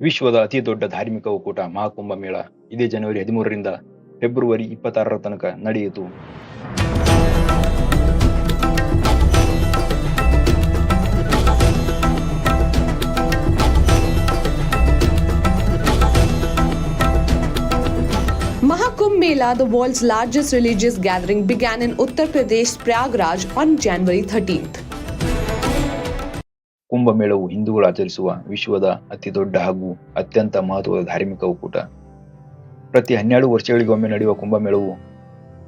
ವಿಶ್ವದ ಅತಿ ದೊಡ್ಡ ಧಾರ್ಮಿಕ ಒಕ್ಕೂಟ ಮಹಾಕುಂಭ ಮೇಳ ಇದೇ ಜನವರಿ ಹದಿಮೂರರಿಂದ ಫೆಬ್ರವರಿ ಇಪ್ಪತ್ತಾರರ ತನಕ ನಡೆಯಿತು Mahakumbh Mela, the world's largest religious gathering, began in Uttar Pradesh's Prayagraj on January 13th. ಕುಂಭಮೇಳವು ಹಿಂದೂಗಳು ಆಚರಿಸುವ ವಿಶ್ವದ ಅತಿ ದೊಡ್ಡ ಹಾಗೂ ಅತ್ಯಂತ ಮಹತ್ವದ ಧಾರ್ಮಿಕ ಒಕ್ಕೂಟ. ಪ್ರತಿ ಹನ್ನೆರಡು ವರ್ಷಗಳಿಗೊಮ್ಮೆ ನಡೆಯುವ ಕುಂಭಮೇಳವು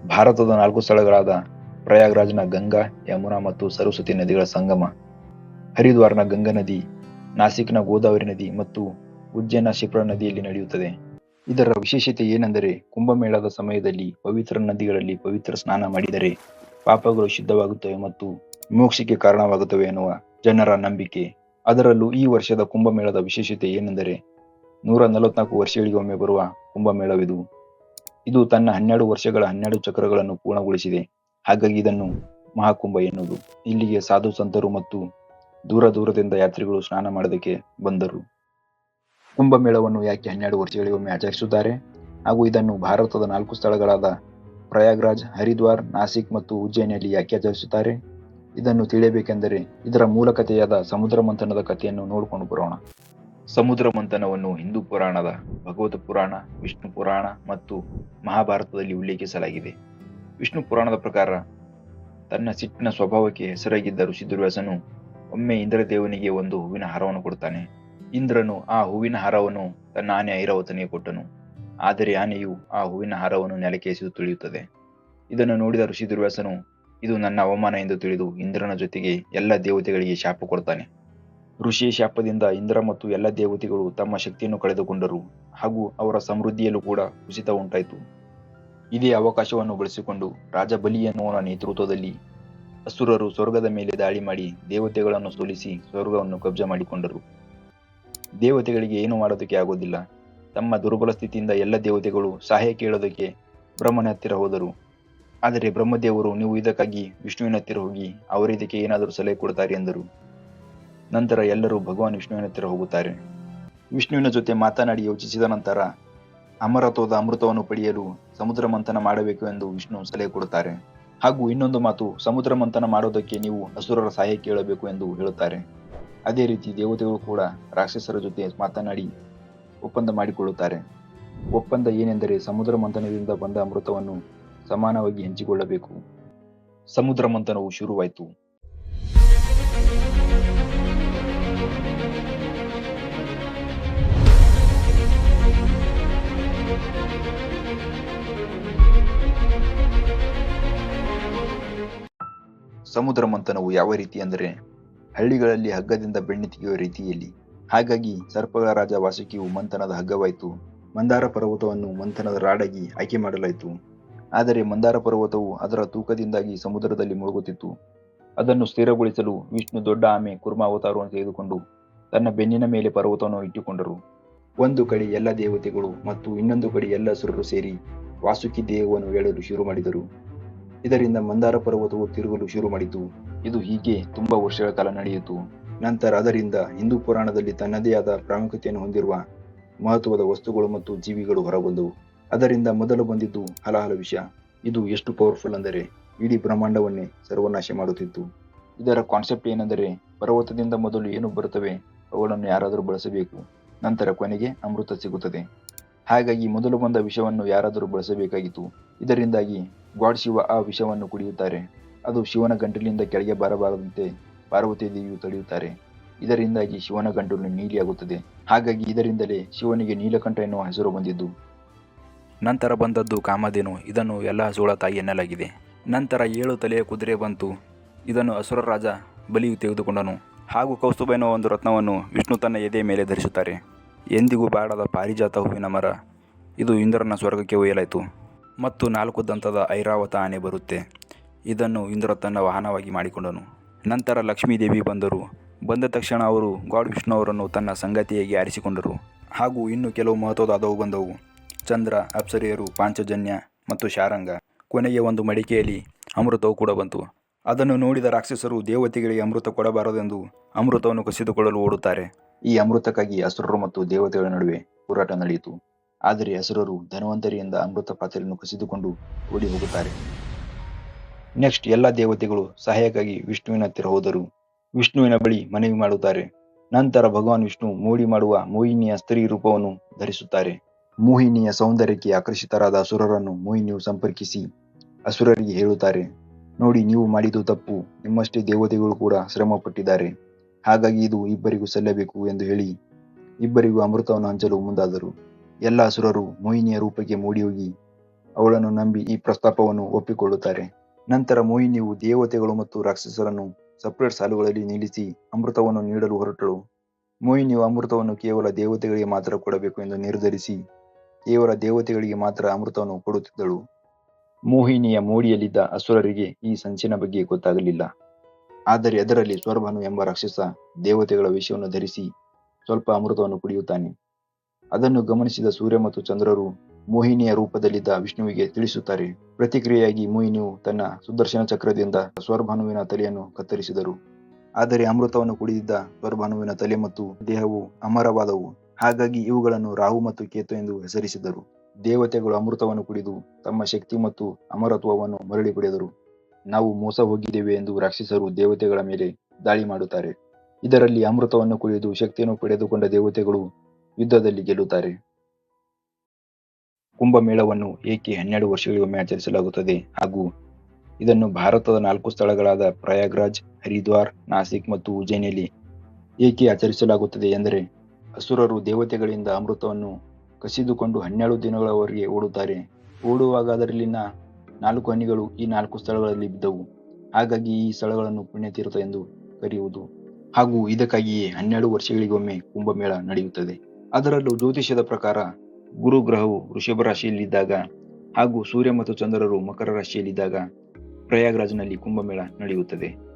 ಭಾರತದ ನಾಲ್ಕು ಸ್ಥಳಗಳಾದ ಪ್ರಯಾಗ್ರಾಜ್ನ ಗಂಗಾ, ಯಮುನಾ ಮತ್ತು ಸರಸ್ವತಿ ನದಿಗಳ ಸಂಗಮ, ಹರಿದ್ವಾರ್ನ ಗಂಗಾ ನದಿ, ನಾಸಿಕ್ನ ಗೋದಾವರಿ ನದಿ ಮತ್ತು ಉಜ್ಜೈನ ಶಿಪ್ರಾ ನದಿಯಲ್ಲಿ ನಡೆಯುತ್ತದೆ. ಇದರ ವಿಶೇಷತೆ ಏನೆಂದರೆ ಕುಂಭಮೇಳದ ಸಮಯದಲ್ಲಿ ಪವಿತ್ರ ನದಿಗಳಲ್ಲಿ ಪವಿತ್ರ ಸ್ನಾನ ಮಾಡಿದರೆ ಪಾಪಗಳು ಶುದ್ಧವಾಗುತ್ತವೆ ಮತ್ತು ಮೋಕ್ಷಕ್ಕೆ ಕಾರಣವಾಗುತ್ತವೆ ಎನ್ನುವ ಜನರ ನಂಬಿಕೆ. ಅದರಲ್ಲೂ ಈ ವರ್ಷದ ಕುಂಭಮೇಳದ ವಿಶೇಷತೆ ಏನೆಂದರೆ, ನೂರ ನಲವತ್ನಾಲ್ಕು ವರ್ಷಗಳಿಗೊಮ್ಮೆ ಬರುವ ಕುಂಭಮೇಳವಿದು. ಇದು ತನ್ನ ಹನ್ನೆರಡು ವರ್ಷಗಳ ಹನ್ನೆರಡು ಚಕ್ರಗಳನ್ನು ಪೂರ್ಣಗೊಳಿಸಿದೆ. ಹಾಗಾಗಿ ಇದನ್ನು ಮಹಾಕುಂಭ ಎನ್ನುವುದು. ಇಲ್ಲಿಗೆ ಸಾಧು ಸಂತರು ಮತ್ತು ದೂರ ದೂರದಿಂದ ಯಾತ್ರಿಗಳು ಸ್ನಾನ ಮಾಡೋದಕ್ಕೆ ಬಂದರು. ಕುಂಭಮೇಳವನ್ನು ಯಾಕೆ ಹನ್ನೆರಡು ವರ್ಷಗಳಿಗೊಮ್ಮೆ ಆಚರಿಸುತ್ತಾರೆ? ಹಾಗೂ ಇದನ್ನು ಭಾರತದ ನಾಲ್ಕು ಸ್ಥಳಗಳಾದ ಪ್ರಯಾಗ್ರಾಜ್, ಹರಿದ್ವಾರ್, ನಾಸಿಕ್ ಮತ್ತು ಉಜ್ಜಯಿನಿಯಲ್ಲಿ ಯಾಕೆ ಆಚರಿಸುತ್ತಾರೆ? ಇದನ್ನು ತಿಳಿಯಬೇಕೆಂದರೆ ಇದರ ಮೂಲ ಕಥೆಯಾದ ಸಮುದ್ರ ಮಂಥನದ ಕಥೆಯನ್ನು ನೋಡಿಕೊಂಡು ಬರೋಣ. ಸಮುದ್ರ ಮಂಥನವನ್ನು ಹಿಂದೂ ಪುರಾಣದ, ಭಗವತ ಪುರಾಣ, ವಿಷ್ಣು ಪುರಾಣ ಮತ್ತು ಮಹಾಭಾರತದಲ್ಲಿ ಉಲ್ಲೇಖಿಸಲಾಗಿದೆ. ವಿಷ್ಣು ಪುರಾಣದ ಪ್ರಕಾರ ತನ್ನ ಸಿಟ್ಟಿನ ಸ್ವಭಾವಕ್ಕೆ ಹೆಸರಾಗಿದ್ದ ಋಷಿ ದುರ್ವ್ಯಾಸನು ಒಮ್ಮೆ ಇಂದ್ರದೇವನಿಗೆ ಒಂದು ಹೂವಿನ ಹಾರವನ್ನು ಕೊಡ್ತಾನೆ. ಇಂದ್ರನು ಆ ಹೂವಿನ ಹಾರವನ್ನು ತನ್ನ ಆನೆ ಐರಾವತನಿಗೆ ಕೊಟ್ಟನು. ಆದರೆ ಆನೆಯು ಆ ಹೂವಿನ ಹಾರವನ್ನು ನೆಲಕ್ಕೆ ಎಸೆದು ತುಳಿಯುತ್ತದೆ. ಇದನ್ನು ನೋಡಿದ ಋಷಿ ದುರ್ವ್ಯಾಸನು ಇದು ನನ್ನ ಅವಮಾನ ಎಂದು ತಿಳಿದು ಇಂದ್ರನ ಜೊತೆಗೆ ಎಲ್ಲ ದೇವತೆಗಳಿಗೆ ಶಾಪ ಕೊಡ್ತಾನೆ. ಋಷಿಯ ಶಾಪದಿಂದ ಇಂದ್ರ ಮತ್ತು ಎಲ್ಲ ದೇವತೆಗಳು ತಮ್ಮ ಶಕ್ತಿಯನ್ನು ಕಳೆದುಕೊಂಡರು ಹಾಗೂ ಅವರ ಸಮೃದ್ಧಿಯಲ್ಲೂ ಕೂಡ ಕುಸಿತ ಉಂಟಾಯಿತು. ಇದೇ ಅವಕಾಶವನ್ನು ಬಳಸಿಕೊಂಡು ರಾಜ ಬಲಿಯನ್ನುವನ ನೇತೃತ್ವದಲ್ಲಿ ಅಸುರರು ಸ್ವರ್ಗದ ಮೇಲೆ ದಾಳಿ ಮಾಡಿ ದೇವತೆಗಳನ್ನು ಸೋಲಿಸಿ ಸ್ವರ್ಗವನ್ನು ಕಬ್ಜ ಮಾಡಿಕೊಂಡರು. ದೇವತೆಗಳಿಗೆ ಏನು ಮಾಡೋದಕ್ಕೆ ಆಗೋದಿಲ್ಲ. ತಮ್ಮ ದುರ್ಬಲ ಸ್ಥಿತಿಯಿಂದ ಎಲ್ಲ ದೇವತೆಗಳು ಸಹಾಯ ಕೇಳೋದಕ್ಕೆ ಬ್ರಹ್ಮನ ಹತ್ತಿರ ಹೋದರು. ಆದರೆ ಬ್ರಹ್ಮದೇವರು, ನೀವು ಇದಕ್ಕಾಗಿ ವಿಷ್ಣುವಿನ ಹತ್ತಿರ ಹೋಗಿ, ಅವರು ಇದಕ್ಕೆ ಏನಾದರೂ ಸಲಹೆ ಕೊಡುತ್ತಾರೆ ಎಂದರು. ನಂತರ ಎಲ್ಲರೂ ಭಗವಾನ್ ವಿಷ್ಣುವಿನ ಹತ್ತಿರ ಹೋಗುತ್ತಾರೆ. ವಿಷ್ಣುವಿನ ಜೊತೆ ಮಾತನಾಡಿ ಯೋಚಿಸಿದ ನಂತರ, ಅಮರತ್ವದ ಅಮೃತವನ್ನು ಪಡೆಯಲು ಸಮುದ್ರ ಮಂಥನ ಮಾಡಬೇಕು ಎಂದು ವಿಷ್ಣು ಸಲಹೆ ಕೊಡುತ್ತಾರೆ. ಹಾಗೂ ಇನ್ನೊಂದು ಮಾತು, ಸಮುದ್ರ ಮಂಥನ ಮಾಡೋದಕ್ಕೆ ನೀವು ಅಸುರರ ಸಹಾಯ ಕೇಳಬೇಕು ಎಂದು ಹೇಳುತ್ತಾರೆ. ಅದೇ ರೀತಿ ದೇವತೆಗಳು ಕೂಡ ರಾಕ್ಷಸರ ಜೊತೆ ಮಾತನಾಡಿ ಒಪ್ಪಂದ ಮಾಡಿಕೊಳ್ಳುತ್ತಾರೆ. ಒಪ್ಪಂದ ಏನೆಂದರೆ ಸಮುದ್ರ ಮಂಥನದಿಂದ ಬಂದ ಅಮೃತವನ್ನು ಸಮಾನವಾಗಿ ಹಂಚಿಕೊಳ್ಳಬೇಕು. ಸಮುದ್ರ ಮಂಥನವು ಶುರುವಾಯಿತು. ಸಮುದ್ರ ಮಂಥನವು ಯಾವ ರೀತಿ ಅಂದರೆ, ಹಳ್ಳಿಗಳಲ್ಲಿ ಹಗ್ಗದಿಂದ ಬೆಣ್ಣೆ ತೆಗೆಯುವ ರೀತಿಯಲ್ಲಿ. ಹಾಗಾಗಿ ಸರ್ಪಗಳ ರಾಜ ವಾಸುಕಿಯು ಮಂಥನದ ಹಗ್ಗವಾಯಿತು. ಮಂದಾರ ಪರ್ವತವನ್ನು ಮಂಥನದ ರಾಡಾಗಿ ಆಯ್ಕೆ ಮಾಡಲಾಯಿತು. ಆದರೆ ಮಂದಾರ ಪರ್ವತವು ಅದರ ತೂಕದಿಂದಾಗಿ ಸಮುದ್ರದಲ್ಲಿ ಮುಳುಗುತ್ತಿತ್ತು. ಅದನ್ನು ಸ್ಥಿರಗೊಳಿಸಲು ವಿಷ್ಣು ದೊಡ್ಡ ಆಮೆ ಕುರ್ಮ ಅವತಾರವನ್ನು ತೆಗೆದುಕೊಂಡು ತನ್ನ ಬೆನ್ನಿನ ಮೇಲೆ ಪರ್ವತವನ್ನು ಇಟ್ಟುಕೊಂಡರು. ಒಂದು ಕಡೆ ಎಲ್ಲ ದೇವತೆಗಳು ಮತ್ತು ಇನ್ನೊಂದು ಕಡೆ ಎಲ್ಲ ಸುರರು ಸೇರಿ ವಾಸುಕಿ ದೇಹವನ್ನು ಹೇಳಲು ಶುರು ಮಾಡಿದರು. ಇದರಿಂದ ಮಂದಾರ ಪರ್ವತವು ತಿರುಗಲು ಶುರು ಮಾಡಿತು. ಇದು ಹೀಗೆ ತುಂಬಾ ವರ್ಷಗಳ ಕಾಲ ನಡೆಯಿತು. ನಂತರ ಅದರಿಂದ ಹಿಂದೂ ಪುರಾಣದಲ್ಲಿ ತನ್ನದೇ ಆದ ಪ್ರಾಮುಖ್ಯತೆಯನ್ನು ಹೊಂದಿರುವ ಮಹತ್ವದ ವಸ್ತುಗಳು ಮತ್ತು ಜೀವಿಗಳು ಹೊರಬಂದವು. ಅದರಿಂದ ಮೊದಲು ಬಂದಿದ್ದು ಹಲಹಲ ವಿಷ ಇದು ಎಷ್ಟು ಪವರ್ಫುಲ್ ಅಂದರೆ ಇಡೀ ಬ್ರಹ್ಮಾಂಡವನ್ನೇ ಸರ್ವನಾಶ ಮಾಡುತ್ತಿತ್ತು. ಇದರ ಕಾನ್ಸೆಪ್ಟ್ ಏನೆಂದರೆ ಪರ್ವತದಿಂದ ಮೊದಲು ಏನು ಬರುತ್ತವೆ ಅವುಗಳನ್ನು ಯಾರಾದರೂ ಬಳಸಬೇಕು. ನಂತರ ಕೊನೆಗೆ ಅಮೃತ ಸಿಗುತ್ತದೆ. ಹಾಗಾಗಿ ಮೊದಲು ಬಂದ ವಿಷವನ್ನು ಯಾರಾದರೂ ಬಳಸಬೇಕಾಗಿತ್ತು. ಇದರಿಂದಾಗಿ ಗಾಡ್ ಶಿವ ಆ ವಿಷವನ್ನು ಕುಡಿಯುತ್ತಾರೆ. ಅದು ಶಿವನ ಗಂಟಲಿನಿಂದ ಕೆಳಗೆ ಬರಬಾರದಂತೆ ಪಾರ್ವತಿ ದೇವಿಯು ತಡೆಯುತ್ತಾರೆ. ಇದರಿಂದಾಗಿ ಶಿವನ ಗಂಟಲು ನೀಲಿಯಾಗುತ್ತದೆ. ಹಾಗಾಗಿ ಇದರಿಂದಲೇ ಶಿವನಿಗೆ ನೀಲಕಂಠ ಎನ್ನುವ ಹೆಸರು ಬಂದಿದ್ದು. ನಂತರ ಬಂದದ್ದು ಕಾಮಧೇನು. ಇದನ್ನು ಎಲ್ಲ ಹಸುಗಳ ತಾಯಿ ಎನ್ನಲಾಗಿದೆ ನಂತರ ಏಳು ತಲೆಯ ಕುದುರೆ ಬಂತು. ಇದನ್ನು ಅಸುರ ರಾಜ ಬಲಿಯು ತೆಗೆದುಕೊಂಡನು. ಹಾಗೂ ಕೌಸ್ತುಭ ಎನ್ನುವ ಒಂದು ರತ್ನವನ್ನು ವಿಷ್ಣು ತನ್ನ ಎದೆಯ ಮೇಲೆ ಧರಿಸುತ್ತಾರೆ. ಎಂದಿಗೂ ಬಾಡದ ಪಾರಿಜಾತ ಹೂವಿನ ಮರ. ಇದು ಇಂದ್ರನ ಸ್ವರ್ಗಕ್ಕೆ ಒಯ್ಯಲಾಯಿತು. ಮತ್ತು ನಾಲ್ಕು ದಂತದ ಐರಾವತ ಆನೆ ಬರುತ್ತೆ. ಇದನ್ನು ಇಂದ್ರ ತನ್ನ ವಾಹನವಾಗಿ ಮಾಡಿಕೊಂಡನು. ನಂತರ ಲಕ್ಷ್ಮೀದೇವಿ ಬಂದರು. ಬಂದ ತಕ್ಷಣ ಅವರು ಗಾಡ್ ವಿಷ್ಣು ಅವರನ್ನು ತನ್ನ ಸಂಗತಿಯಾಗಿ ಆರಿಸಿಕೊಂಡರು. ಹಾಗೂ ಇನ್ನು ಕೆಲವು ಮಹತ್ವದಾದವು ಬಂದವು. ಚಂದ್ರ, ಅಪ್ಸರಿಯರು, ಪಾಂಚಜನ್ಯ ಮತ್ತು ಶಾರಂಗ. ಕೊನೆಯ ಒಂದು ಮಡಿಕೆಯಲ್ಲಿ ಅಮೃತವು ಕೂಡ ಬಂತು. ಅದನ್ನು ನೋಡಿದ ರಾಕ್ಷಸರು ದೇವತೆಗಳಿಗೆ ಅಮೃತ ಕೊಡಬಾರದೆಂದು ಅಮೃತವನ್ನು ಕಸಿದುಕೊಳ್ಳಲು ಓಡುತ್ತಾರೆ. ಈ ಅಮೃತಕ್ಕಾಗಿ ಅಸುರರು ಮತ್ತು ದೇವತೆಗಳ ನಡುವೆ ಹೋರಾಟ ನಡೆಯಿತು. ಆದರೆ ಅಸುರರು ಧನ್ವಂತರಿಯಿಂದ ಅಮೃತ ಪಾತ್ರೆಯನ್ನು ಕಸಿದುಕೊಂಡು ಓಡಿ ಹೋಗುತ್ತಾರೆ ನೆಕ್ಸ್ಟ್, ಎಲ್ಲ ದೇವತೆಗಳು ಸಹಾಯಕ್ಕಾಗಿ ವಿಷ್ಣುವಿನ ಹತ್ತಿರ ಹೋದರು. ವಿಷ್ಣುವಿನ ಬಳಿ ಮನವಿ ಮಾಡುತ್ತಾರೆ. ನಂತರ ಭಗವಾನ್ ವಿಷ್ಣು ಮೋಡಿ ಮಾಡುವ ಮೋಹಿನಿಯ ಸ್ತ್ರೀ ರೂಪವನ್ನು ಧರಿಸುತ್ತಾರೆ. ಮೋಹಿನಿಯ ಸೌಂದರ್ಯಕ್ಕೆ ಆಕರ್ಷಿತರಾದ ಅಸುರರನ್ನು ಮೋಹಿನಿಯು ಸಂಪರ್ಕಿಸಿ, ಅಸುರರಿಗೆ ಹೇಳುತ್ತಾರೆ, ನೋಡಿ, ನೀವು ಮಾಡಿದ್ದು ತಪ್ಪು. ನಿಮ್ಮಷ್ಟೇ ದೇವತೆಗಳು ಕೂಡ ಶ್ರಮ ಪಟ್ಟಿದ್ದಾರೆ ಹಾಗಾಗಿ ಇದು ಇಬ್ಬರಿಗೂ ಸಲ್ಲಬೇಕು ಎಂದು ಹೇಳಿ, ಇಬ್ಬರಿಗೂ ಅಮೃತವನ್ನು ಹಂಚಲು ಮುಂದಾದರು. ಎಲ್ಲ ಅಸುರರು ಮೋಹಿನಿಯ ರೂಪಕ್ಕೆ ಮೂಡಿ ಹೋಗಿ ಅವಳನ್ನು ನಂಬಿ ಈ ಪ್ರಸ್ತಾಪವನ್ನು ಒಪ್ಪಿಕೊಳ್ಳುತ್ತಾರೆ. ನಂತರ ಮೋಹಿನಿಯು ದೇವತೆಗಳು ಮತ್ತು ರಾಕ್ಷಸರನ್ನು ಸಪರೇಟ್ ಸಾಲುಗಳಲ್ಲಿ ನಿಲ್ಲಿಸಿ ಅಮೃತವನ್ನು ನೀಡಲು ಹೊರಟಳು. ಮೋಹಿನಿಯು ಅಮೃತವನ್ನು ಕೇವಲ ದೇವತೆಗಳಿಗೆ ಮಾತ್ರ ಕೊಡಬೇಕು ಎಂದು ನಿರ್ಧರಿಸಿ ಕೇವಲ ದೇವತೆಗಳಿಗೆ ಮಾತ್ರ ಅಮೃತವನ್ನು ಕೊಡುತ್ತಿದ್ದಳು. ಮೋಹಿನಿಯ ಮೋಡಿಯಲ್ಲಿದ್ದ ಅಸುರರಿಗೆ ಈ ಸಂಚಿನ ಬಗ್ಗೆ ಗೊತ್ತಾಗಲಿಲ್ಲ. ಆದರೆ ಅದರಲ್ಲಿ ಸ್ವರ್ಭನು ಎಂಬ ರಾಕ್ಷಸ ದೇವತೆಗಳ ವಿಷಯವನ್ನು ಧರಿಸಿ ಸ್ವಲ್ಪ ಅಮೃತವನ್ನು ಕುಡಿಯುತ್ತಾನೆ. ಅದನ್ನು ಗಮನಿಸಿದ ಸೂರ್ಯ ಮತ್ತು ಚಂದ್ರರು ಮೋಹಿನಿಯ ರೂಪದಲ್ಲಿದ್ದ ವಿಷ್ಣುವಿಗೆ ತಿಳಿಸುತ್ತಾರೆ. ಪ್ರತಿಕ್ರಿಯೆಯಾಗಿ ಮೋಹಿನಿಯು ತನ್ನ ಸುದರ್ಶನ ಚಕ್ರದಿಂದ ಸ್ವರ್ಭಾನುವಿನ ತಲೆಯನ್ನು ಕತ್ತರಿಸಿದರು. ಆದರೆ ಅಮೃತವನ್ನು ಕುಡಿದಿದ್ದ ಸ್ವರ್ಭಾನುವಿನ ತಲೆ ಮತ್ತು ದೇಹವು ಅಮರವಾದವು. ಹಾಗಾಗಿ ಇವುಗಳನ್ನು ರಾಹು ಮತ್ತು ಕೇತು ಎಂದು ಹೆಸರಿಸಿದರು. ದೇವತೆಗಳು ಅಮೃತವನ್ನು ಕುಡಿದು ತಮ್ಮ ಶಕ್ತಿ ಮತ್ತು ಅಮರತ್ವವನ್ನು ಮರಳಿ ಪಡೆದರು. ನಾವು ಮೋಸ ಹೋಗಿದ್ದೇವೆ ಎಂದು ರಾಕ್ಷಸರು ದೇವತೆಗಳ ಮೇಲೆ ದಾಳಿ ಮಾಡುತ್ತಾರೆ. ಇದರಲ್ಲಿ ಅಮೃತವನ್ನು ಕುಡಿದು ಶಕ್ತಿಯನ್ನು ಪಡೆದುಕೊಂಡ ದೇವತೆಗಳು ಯುದ್ಧದಲ್ಲಿ ಗೆಲ್ಲುತ್ತಾರೆ. ಕುಂಭಮೇಳವನ್ನು ಏಕೆ ಹನ್ನೆರಡು ವರ್ಷಗಳಿಗೊಮ್ಮೆ ಆಚರಿಸಲಾಗುತ್ತದೆ? ಹಾಗೂ ಇದನ್ನು ಭಾರತದ ನಾಲ್ಕು ಸ್ಥಳಗಳಾದ ಪ್ರಯಾಗ್ರಾಜ್, ಹರಿದ್ವಾರ್, ನಾಸಿಕ್ ಮತ್ತು ಉಜ್ಜಯಿನಿಯಲ್ಲಿ ಏಕೆ ಆಚರಿಸಲಾಗುತ್ತದೆ ಎಂದರೆ ಅಸುರರು ದೇವತೆಗಳಿಂದ ಅಮೃತವನ್ನು ಕಸಿದುಕೊಂಡು ಹನ್ನೆರಡು ದಿನಗಳವರೆಗೆ ಓಡುತ್ತಾರೆ. ಓಡುವಾಗ ಅದರಲ್ಲಿನ ನಾಲ್ಕು ಹನಿಗಳು ಈ ನಾಲ್ಕು ಸ್ಥಳಗಳಲ್ಲಿ ಬಿದ್ದವು. ಹಾಗಾಗಿ ಈ ಸ್ಥಳಗಳನ್ನು ಪುಣ್ಯತೀರ್ಥ ಎಂದು ಕರೆಯುವುದು. ಹಾಗೂ ಇದಕ್ಕಾಗಿಯೇ ಹನ್ನೆರಡು ವರ್ಷಗಳಿಗೊಮ್ಮೆ ಕುಂಭಮೇಳ ನಡೆಯುತ್ತದೆ. ಅದರಲ್ಲೂ ಜ್ಯೋತಿಷ್ಯದ ಪ್ರಕಾರ ಗುರು ಗ್ರಹವು ವೃಷಭ ರಾಶಿಯಲ್ಲಿದ್ದಾಗ ಹಾಗೂ ಸೂರ್ಯ ಮತ್ತು ಚಂದ್ರರು ಮಕರ ರಾಶಿಯಲ್ಲಿದ್ದಾಗ ಪ್ರಯಾಗ್ರಾಜ್ನಲ್ಲಿ ಕುಂಭಮೇಳ ನಡೆಯುತ್ತದೆ.